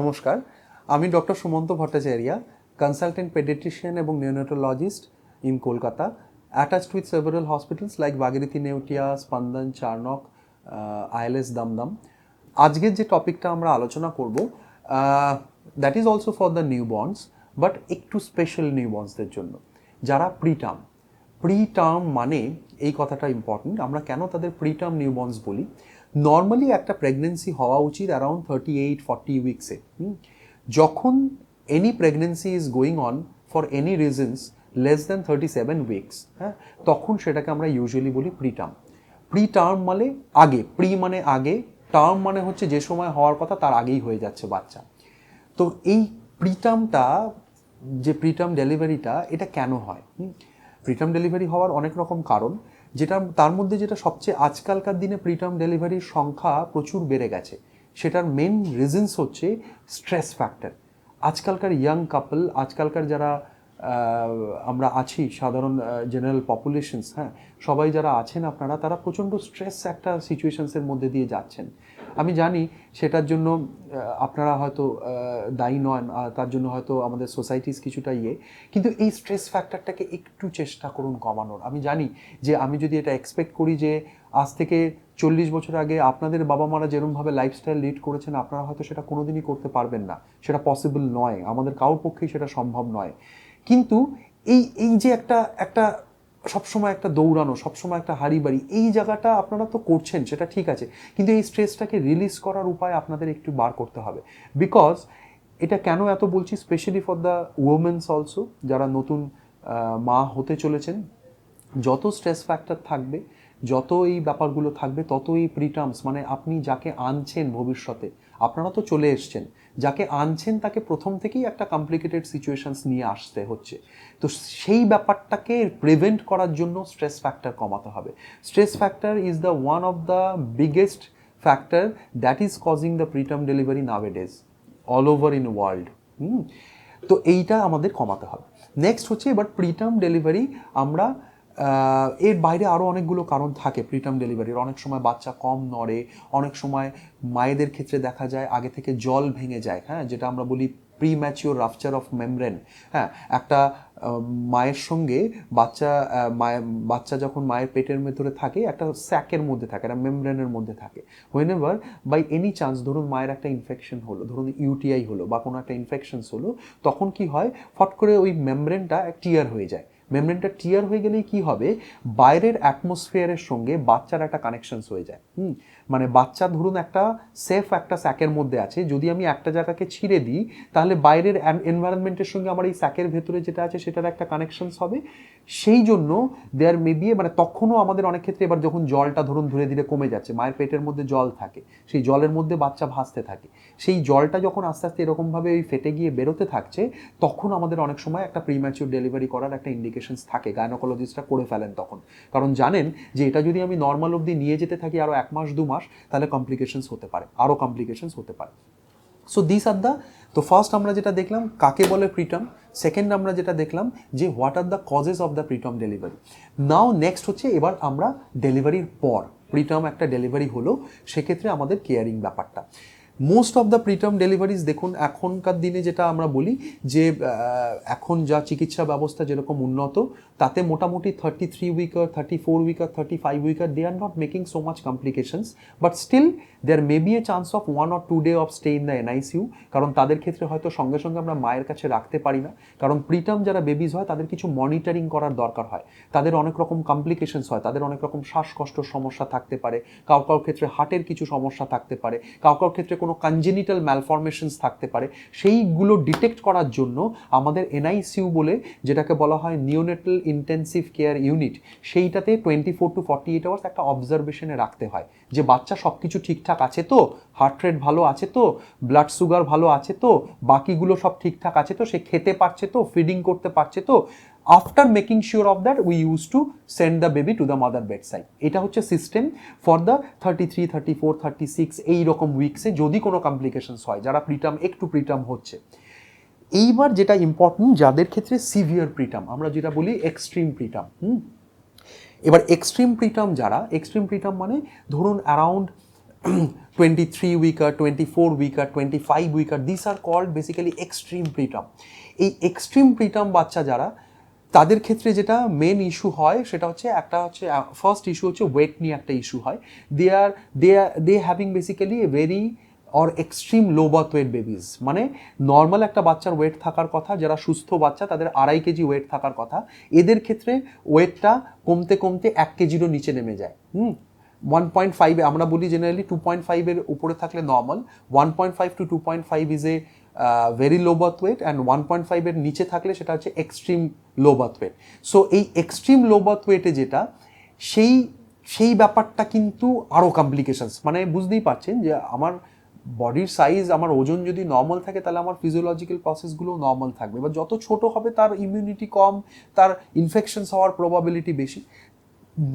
নমস্কার, আমি doctor Sumanta Bhattacharya consultant paediatrician এবং neonatologist in Kolkata attached with several hospitals like Bhagirathi Neotia Spandan Charnock ILS Dumdum আজকের যে টপিকটা আমরা আলোচনা করব that is also for the newborns but একটু স্পেশাল নিউ বর্নসদের জন্য। যারা প্রিটার্ম প্রি টার্ম মানে এই কথাটা ইম্পর্টেন্ট আমরা কেন তাদের প্রি টার্ম নিউ নিউবর্নস বলি? নর্মালি একটা প্রেগনেন্সি হওয়া উচিত অ্যারাউন্ড থার্টি এইট ফর্টি উইকসে যখন any pregnancy is going on for any reasons less than thirty seven weeks হ্যাঁ? তখন সেটাকে আমরা ইউজুয়ালি বলি প্রি টার্ম প্রি টার্ম মানে আগে প্রি মানে আগে টার্ম মানে হচ্ছে যে সময় হওয়ার কথা তার আগেই হয়ে যাচ্ছে বাচ্চা। তো এই প্রিটার্মটা যে প্রিটার্ম ডেলিভারিটা এটা কেন হয়? প্রিটার্ম ডেলিভারি হওয়ার অনেক রকম কারণ। যেটা তার মধ্যে যেটা সবচেয়ে আজকালকার দিনে প্রিটার্ম ডেলিভারির সংখ্যা প্রচুর বেড়ে গেছে, সেটার মেন রিজনস হচ্ছে স্ট্রেস ফ্যাক্টর আজকালকার ইয়াং কাপল আজকালকার যারা আমরা আছি সাধারণ জেনারেল পপুলেশনস হ্যাঁ? সবাই যারা আছেন আপনারা, তারা প্রচণ্ড স্ট্রেস একটা সিচুয়েশনসের মধ্যে দিয়ে যাচ্ছেন। আমি জানি সেটার জন্য আপনারা হয়তো দায়ী নন তার জন্য হয়তো আমাদের সোসাইটিস কিছুটা ইয়ে কিন্তু এই স্ট্রেস ফ্যাক্টরটাকে একটু চেষ্টা করুন কমানোর। আমি জানি যে আমি যদি এটা এক্সপেক্ট করি যে আজ থেকে চল্লিশ বছর আগে আপনাদের বাবা মারা যেরমভাবে লাইফস্টাইল লিড করেছেন, আপনারা হয়তো সেটা কোনোদিনই করতে পারবেন না। সেটা পসিবল নয়। আমাদের কারোর পক্ষেই সেটা সম্ভব নয়। কিন্তু এই এই যে একটা একটা সবসময় একটা দৌড়ানো, সবসময় একটা হাড়ি বাড়ি এই জায়গাটা আপনারা তো করছেন, সেটা ঠিক আছে। কিন্তু এই স্ট্রেসটাকে রিলিজ করার উপায় আপনাদের একটু বার করতে হবে। বিকজ এটা কেন এত বলছি? Specially for the womens also যারা নতুন মা হতে চলেছেন, যত স্ট্রেস ফ্যাক্টর থাকবে, যত এই ব্যাপারগুলো থাকবে, তত এই প্রিটার্মস মানে আপনি যাকে আনছেন ভবিষ্যতে, আপনারা তো চলে এসছেন। যাকে আনছেন তাকে প্রথম থেকেই একটা কমপ্লিকেটেড সিচুয়েশনস নিয়ে আসতে হচ্ছে। তো সেই ব্যাপারটাকে প্রিভেন্ট করার জন্য স্ট্রেস ফ্যাক্টর কমাতে হবে। Stress factor is the one of the biggest factor that is causing the preterm delivery nowadays all over in world hmm? তো এইটা আমাদের কমাতে হবে। নেক্সট হচ্ছে এবার প্রিটার্ম ডেলিভারি আমরা এর বাইরে আরও অনেকগুলো কারণ থাকে প্রিটার্ম ডেলিভারির অনেক সময় বাচ্চা কম নড়ে, অনেক সময় মায়েদের ক্ষেত্রে দেখা যায় আগে থেকে জল ভেঙে যায় হ্যাঁ যেটা আমরা বলি premature rupture of membrane হ্যাঁ একটা মায়ের সঙ্গে বাচ্চা মায়ের বাচ্চা যখন মায়ের পেটের ভেতরে থাকে, একটা স্যাকের মধ্যে থাকে, একটা মেমব্রেনের মধ্যে থাকে। Whenever by any chance ধরুন মায়ের একটা ইনফেকশন হলো, ধরুন ইউটিআই হলো বা কোনো একটা ইনফেকশনস হলো, তখন কি হয়, ফট করে ওই মেমব্রেনটা টিয়ার হয়ে যায়। মেমব্রেনটা টিয়ার হয়ে গেলেই কি হবে? বাইরের অ্যাটমসফিয়ারের সঙ্গে বাচ্চার একটা কানেকশনস হয়ে যায়। হুম? মানে বাচ্চা ধরুন একটা সেফ একটা স্যাকের মধ্যে আছে, যদি আমি একটা জায়গাকে ছিঁড়ে দিই, তাহলে বাইরের এনভায়রনমেন্টের সঙ্গে আমার এই স্যাকের ভেতরে যেটা আছে, সেটার একটা কানেকশনস হবে। সেই জন্য দেয়ার মে মেবি মানে তখনও আমাদের অনেক ক্ষেত্রে এবার যখন জলটা ধরুন ধীরে ধীরে কমে যাচ্ছে, মায়ের পেটের মধ্যে জল থাকে, সেই জলের মধ্যে বাচ্চা ভাসতে থাকে, সেই জলটা যখন আস্তে আস্তে এরকমভাবে ওই ফেটে গিয়ে বেরোতে থাকছে, তখন আমাদের অনেক সময় একটা প্রিম্যাচিউর ডেলিভারি করার একটা ইন্ডিকেশনস থাকে গায়নোকোলজিস্টরা করে ফেলেন তখন। কারণ জানেন যে এটা যদি আমি নর্মাল অবধি নিয়ে যেতে থাকি আরও এক মাস, দু মাস, তাহলে কমপ্লিকেশনস হতে পারে আরও কমপ্লিকেশনস হতে পারে। সো দিস আর দ্য তো ফার্স্ট আমরা যেটা দেখলাম, কাকে বলে প্রিটার্ম সেকেন্ড আমরা যেটা দেখলাম, যে what are the causes of the preterm delivery now next হচ্ছে, এবার আমরা ডেলিভারির পর প্রিটার্ম একটা ডেলিভারি হলো, সেক্ষেত্রে আমাদের কেয়ারিং ব্যাপারটা। Most of the preterm deliveries দেখুন, এখনকার দিনে যেটা আমরা বলি, যে এখন যা চিকিৎসা ব্যবস্থা যেরকম উন্নত তাতে মোটামুটি thirty three weeker thirty four weeker thirty five weeker they are not making so much complications but still there may be a chance of one or two day of stay in the NICU কারণ তাদের ক্ষেত্রে হয়তো সঙ্গে সঙ্গে আমরা মায়ের কাছে রাখতে পারি না, কারণ প্রিটার্ম যারা বেবিজ হয়, তাদের কিছু মনিটরিং করার দরকার হয়, তাদের অনেক রকম কমপ্লিকেশনস হয়, তাদের অনেক রকম শ্বাসকষ্টর সমস্যা থাকতে পারে, কাউ কাউ ক্ষেত্রে হার্টের কিছু সমস্যা থাকতে পারে, কাউ কাউ ক্ষেত্রে কোনো কনজেনিটাল ম্যালফরমেশনস থাকতে পারে, সেইগুলো ডিটেক্ট করার জন্য আমাদের এনআইসিউ বলে যেটাকে বলা হয় নিওনেটাল ইন্টেন্সিভ কেয়ার ইউনিট সেইটাতে twenty four to forty eight hours একটা অবজারভেশনে রাখতে হয় যে বাচ্চা সব কিছু ঠিকঠাক আছে তো? হার্ট রেট ভালো আছে তো? ব্লাড সুগার ভালো আছে তো? বাকিগুলো সব ঠিকঠাক আছে তো? সে খেতে পারছে তো? ফিডিং করতে পারছে তো? After making sure of that we use to send the baby to the mother bedside এটা হচ্ছে system for the thirty three thirty four thirty six এইরকম উইকসে যদি কোনো কমপ্লিকেশনস হয়, যারা প্রিটার্ম একটু প্রিটার্ম হচ্ছে। এইবার যেটা ইম্পর্টেন্ট যাদের ক্ষেত্রে সিভিয়ার প্রিটার্ম আমরা যেটা বলি এক্সট্রিম প্রিটাম হুম? এবার এক্সট্রিম প্রিটার্ম যারা এক্সট্রিম প্রিটার্ম মানে ধরুন around 23 weaker 24 weaker 25 weaker this are called basically extreme preterm. এই এক্সট্রিম প্রিটার্ম বাচ্চা যারা, তাদের ক্ষেত্রে যেটা মেন ইস্যু হয়, সেটা হচ্ছে একটা হচ্ছে ফার্স্ট ইস্যু হচ্ছে ওয়েট নিয়ে একটা ইস্যু হয়। They are they are they having basically a very or extreme low birth weight babies মানে নর্মাল একটা বাচ্চার ওয়েট থাকার কথা, যারা সুস্থ বাচ্চা, তাদের আড়াই কেজি ওয়েট থাকার কথা। এদের ক্ষেত্রে ওয়েটটা কমতে কমতে এক কেজিরও নিচে নেমে যায়। হুম? ওয়ান পয়েন্ট ফাইভে আমরা বলি জেনারেলি টু পয়েন্ট ফাইভের উপরে থাকলে normal one point five to two point five is a very low birth weight and one point ফাইভের নিচে থাকলে সেটা হচ্ছে extreme low birth weight so এই এক্সট্রিম লো বার্থ ওয়েটে যেটা, সেই সেই ব্যাপারটা কিন্তু আরও কমপ্লিকেশনস মানে বুঝতেই পারছেন যে আমার বডির সাইজ আমার ওজন যদি নর্মাল থাকে, তাহলে আমার ফিজিওলজিক্যাল প্রসেসগুলো নর্মাল থাকবে। বা যত ছোট হবে, তার ইমিউনিটি কম, তার ইনফেকশনস হওয়ার প্রবাবিলিটি বেশি।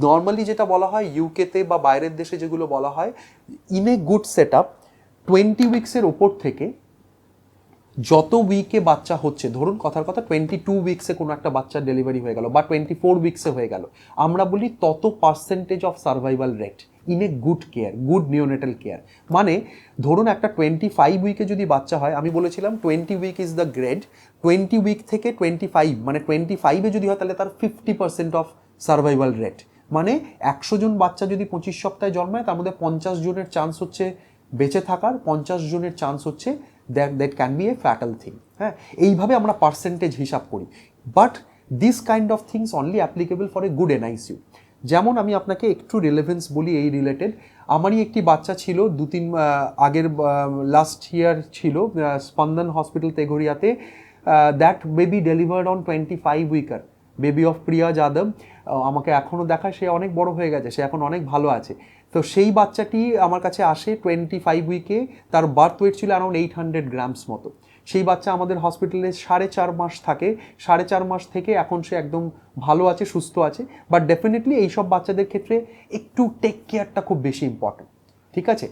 নর্মালি যেটা বলা হয় ইউকেতে বা বাইরের দেশে যেগুলো বলা হয় in a good set up twenty উইক্সের ওপর থেকে যত উইকে বাচ্চা হচ্ছে, ধরুন কথার কথা টোয়েন্টি টু উইক্সে কোনো একটা বাচ্চার ডেলিভারি হয়ে গেল বা টোয়েন্টি ফোর উইক্সে হয়ে গেল। আমরা বলি তত percentage of survival rate in a good care good neonatal care মানে ধরুন একটা টোয়েন্টি ফাইভ উইকে যদি বাচ্চা হয়, আমি বলেছিলাম twenty week is the grade twenty week থেকে টোয়েন্টি ফাইভ মানে টোয়েন্টি ফাইভে যদি হয় তাহলে তার fifty percent of survival rate মানে একশো জন বাচ্চা যদি পঁচিশ সপ্তাহে জন্মায়, তার মধ্যে পঞ্চাশ জনের চান্স হচ্ছে বেঁচে থাকার, পঞ্চাশ জনের চান্স হচ্ছে that that can be a fatal thing হ্যাঁ? এইভাবে আমরা পার্সেন্টেজ হিসাব করি। But this kind of things only applicable for a good NICU যেমন আমি আপনাকে একটু রিলেভেন্স বলি এই রিলেটেড আমারই একটি বাচ্চা ছিল, দু তিন আগের লাস্ট ইয়ার ছিল Spandan hospital তেঘরিয়াতে। That baby delivered on twenty five weeker baby of Priya Yadav আমাকে এখনও দেখায়, সে অনেক বড় হয়ে গেছে, সে এখন অনেক ভালো আছে। তো সেই বাচ্চাটি আমার কাছে আসে টোয়েন্টি ফাইভ উইকে তার বার্থ ওয়েট ছিল অ্যারাউন্ড এইট হান্ড্রেড গ্রামস মতো। সেই বাচ্চা আমাদের হসপিটালে সাড়ে চার মাস থাকে, সাড়ে চার মাস থেকে এখন সে একদম ভালো আছে, সুস্থ আছে। বাট ডেফিনেটলি এইসব বাচ্চাদের ক্ষেত্রে একটু টেক কেয়ারটা খুব বেশি ইম্পর্ট্যান্ট ঠিক আছে?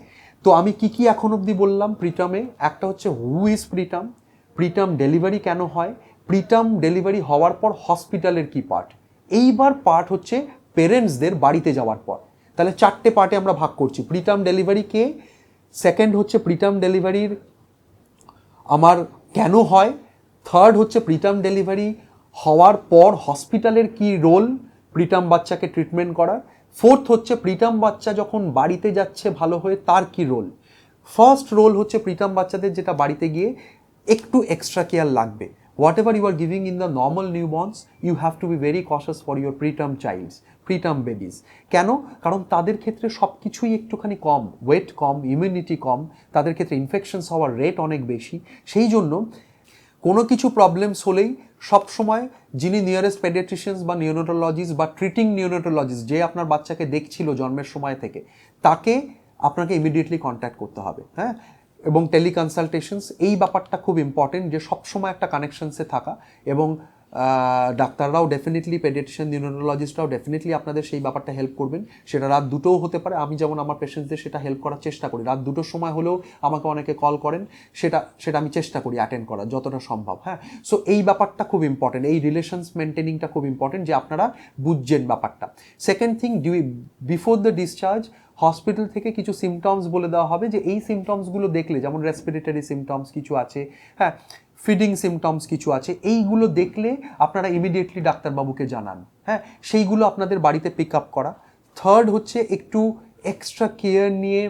তো আমি কি কি এখন অবধি বললাম প্রিটামে একটা হচ্ছে who is preterm preterm delivery কেন হয়? প্রিটাম ডেলিভারি হওয়ার পর হসপিটালের কি পার্ট? এইবার পার্ট হচ্ছে পেরেন্টসদের বাড়িতে যাওয়ার পর। তাহলে চারটে পার্টে আমরা ভাগ করছি। প্রিটাম ডেলিভারি কে? সেকেন্ড হচ্ছে প্রিটাম ডেলিভারির আমার কেন হয়? থার্ড হচ্ছে প্রিটাম ডেলিভারি হওয়ার পর হসপিটালের কি রোল? প্রিটাম বাচ্চাকে ট্রিটমেন্ট করার। ফোর্থ হচ্ছে প্রিটাম বাচ্চা যখন বাড়িতে যাচ্ছে ভালো হয়ে তার কি রোল? ফার্স্ট রোল হচ্ছে প্রিটাম বাচ্চাদের যেটা বাড়িতে গিয়ে একটু এক্সট্রা কেয়ার লাগবে। Whatever you are giving in the normal newborns you have to be very cautious for your preterm childs preterm babies কেন? কারণ তাদের ক্ষেত্রে সব কিছুই একটুখানি কম ওয়েট কম ইমিউনিটি কম, তাদের ক্ষেত্রে ইনফেকশনস হওয়ার রেট অনেক বেশি। সেই জন্য কোনো কিছু প্রবলেমস হলেই সবসময় যিনি নিয়ারেস্ট পেডিয়াট্রিশিয়ানস বা নিউনোটোলজিস্ট বা ট্রিটিং নিউনোটোলজিস্ট যে আপনার বাচ্চাকে দেখছিল জন্মের সময় থেকে, তাকে আপনাকে ইমিডিয়েটলি কন্ট্যাক্ট করতে হবে হ্যাঁ? এবং টেলিকনসালটেশনস, এই ব্যাপারটা খুব ইম্পর্টেন্ট যে সবসময় একটা কানেকশনসে থাকা এবং ডাক্তাররাও ডেফিনেটলি পেডিয়াট্রিশিয়ান নিউরোলজিস্টরাও ডেফিনেটলি আপনাদের সেই ব্যাপারটা হেল্প করবেন। সেটা রাত দুটোও হতে পারে। আমি যেমন আমার পেশেন্টদের সেটা হেল্প করার চেষ্টা করি। রাত দুটোর সময় হলেও আমাকে অনেকে কল করেন। সেটা সেটা আমি চেষ্টা করি অ্যাটেন্ড করার, যতটা সম্ভব হ্যাঁ? সো এই ব্যাপারটা খুব ইম্পর্টেন্ট এই রিলেশনস মেনটেনিংটা খুব ইম্পর্টেন্ট যে আপনারা বুঝছেন ব্যাপারটা। Second thing due before the discharge hospital থেকে কিছু সিমটমস বলে দেওয়া হবে যে এই সিমটমসগুলো দেখলে, যেমন রেসপিরেটরি সিমটমস কিছু আছে হ্যাঁ ফিডিং সিমটমস কিছু আছে, এইগুলো দেখলে আপনারা ইমিডিয়েটলি ডাক্তারবাবুকে জানান হ্যাঁ সেইগুলো আপনাদের বাড়িতে পিক আপ করা। থার্ড হচ্ছে একটু এক্সট্রা কেয়ার নিয়ে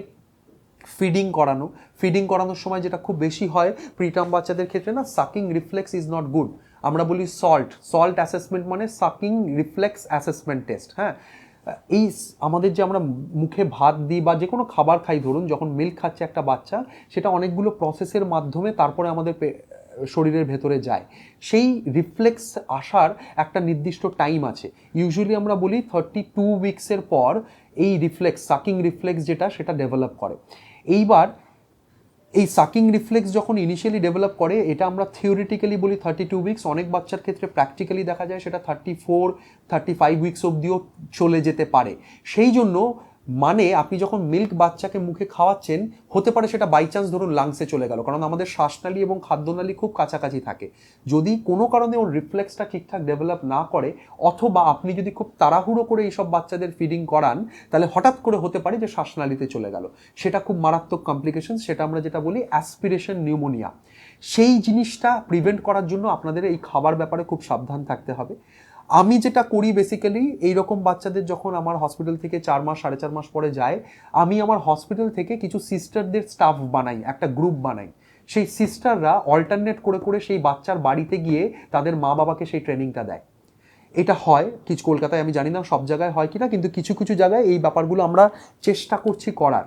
ফিডিং করানো। ফিডিং করানোর সময় যেটা খুব বেশি হয় প্রিটার্ম বাচ্চাদের ক্ষেত্রে না sucking reflex is not good আমরা বলি সল্ট সল্ট অ্যাসেসমেন্ট মানে সাকিং রিফ্লেক্স অ্যাসেসমেন্ট টেস্ট হ্যাঁ। এই আমাদের যে আমরা মুখে ভাত দিই বা যে কোনো খাবার খাই, ধরুন যখন মিল্ক খাচ্ছে একটা বাচ্চা, সেটা অনেকগুলো প্রসেসের মাধ্যমে তারপরে আমাদের শরীরের ভেতরে যায়। সেই রিফ্লেক্স আসার একটা নির্দিষ্ট টাইম আছে। ইউজুয়ালি আমরা বলি থার্টি টু উইকসের পর এই রিফ্লেক্স সাকিং রিফ্লেক্স যেটা, সেটা ডেভেলপ করে। এইবার এই সাকিং রিফ্লেক্স যখন ইনিশিয়ালি ডেভেলপ করে, এটা আমরা থিওরিটিক্যালি বলি থার্টি টু উইকস অনেক বাচ্চার ক্ষেত্রে প্র্যাকটিক্যালি দেখা যায় সেটা thirty four thirty five weeks অবধিও চলে যেতে পারে। সেই জন্য মানে আপনি যখন মিল্ক বাচ্চাকে মুখে খাওয়াচ্ছেন, হতে পারে সেটা বাই চান্স ধরুন লাংসে চলে গেল, কারণ আমাদের শ্বাসনালী এবং খাদ্যনালী খুব কাছাকাছি থাকে। যদি কোনো কারণে ওর রিফ্লেক্সটা ঠিকঠাক ডেভেলপ না করে, অথবা আপনি যদি খুব তাড়াহুড়ো করে এইসব বাচ্চাদের ফিডিং করান, তাহলে হঠাৎ করে হতে পারে যে শ্বাসনালীতে চলে গেল। সেটা খুব মারাত্মক কমপ্লিকেশন সেটা আমরা যেটা বলি অ্যাসপিরেশন নিউমোনিয়া সেই জিনিসটা প্রিভেন্ট করার জন্য আপনাদের এই খাবার ব্যাপারে খুব সাবধান থাকতে হবে। আমি যেটা করি বেসিক্যালি এইরকম বাচ্চাদের যখন আমার হসপিটাল থেকে চার মাস, সাড়ে চার মাস পরে যায়, আমি আমার হসপিটাল থেকে কিছু সিস্টারদের স্টাফ বানাই, একটা গ্রুপ বানাই। সেই সিস্টাররা অল্টারনেট করে করে সেই বাচ্চার বাড়িতে গিয়ে তাদের মা বাবাকে সেই ট্রেনিংটা দেয়। এটা হয় কিছু কলকাতায়, আমি জানি না সব জায়গায় হয় কিনা, কিন্তু কিছু কিছু জায়গায় এই ব্যাপারগুলো আমরা চেষ্টা করছি করার।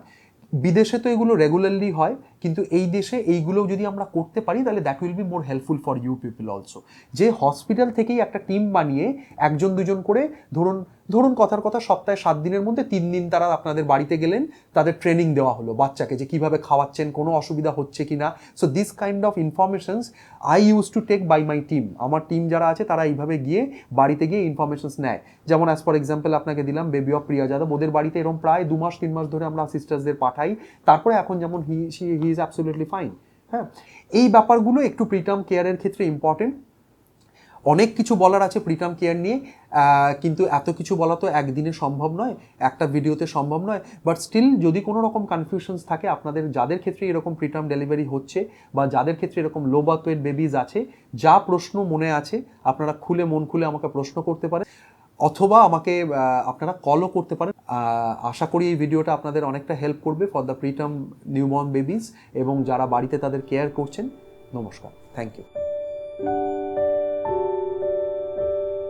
বিদেশে তো এগুলো রেগুলারলি হয়। কিন্তু এই দেশে এইগুলো যদি আমরা করতে পারি, তাহলে that will be more helpful for you people also যে হসপিটাল থেকেই একটা টিম বানিয়ে একজন দুজন করে, ধরুন ধরুন কথার কথা সপ্তাহে সাত দিনের মধ্যে তিন দিন তারা আপনাদের বাড়িতে গেলেন, তাদের ট্রেনিং দেওয়া হলো বাচ্চাকে যে কীভাবে খাওয়াচ্ছেন, কোনো অসুবিধা হচ্ছে কি না so this kind of informations I use to take by my team আমার টিম যারা আছে, তারা এইভাবে গিয়ে বাড়িতে গিয়ে ইনফরমেশনস নেয়। যেমন অ্যাজ ফর এক্সাম্পল আপনাকে দিলাম বেবি অফ প্রিয়া যাদব ওদের বাড়িতে এরকম প্রায় দু মাস, তিন মাস ধরে আমরা সিস্টার্সদের পাঠাই। তারপরে এখন যেমন he he is absolutely fine হ্যাঁ? এই ব্যাপারগুলো একটু প্রিটার্ম কেয়ারের ক্ষেত্রে ইম্পর্টেন্ট অনেক কিছু বলার আছে প্রিটার্ম কেয়ার নিয়ে কিন্তু এত কিছু বলা তো একদিনে সম্ভব নয়, একটা ভিডিওতে সম্ভব নয়। বাট স্টিল যদি কোনো রকম কনফিউশনস থাকে, আপনাদের যাদের ক্ষেত্রে এরকম প্রিটার্ম ডেলিভারি হচ্ছে, বা যাদের ক্ষেত্রে এরকম লো বার্থ ওয়েট বেবিজ আছে, যা প্রশ্ন মনে আছে, আপনারা খুলে মন খুলে আমাকে প্রশ্ন করতে পারেন। অথবা আমাকে আপনারা কলও করতে পারেন। আশা করি এই ভিডিওটা আপনাদের অনেকটা হেল্প করবে for the preterm newborn babies এবং যারা বাড়িতে তাদের কেয়ার করছেন। নমস্কার। Thank you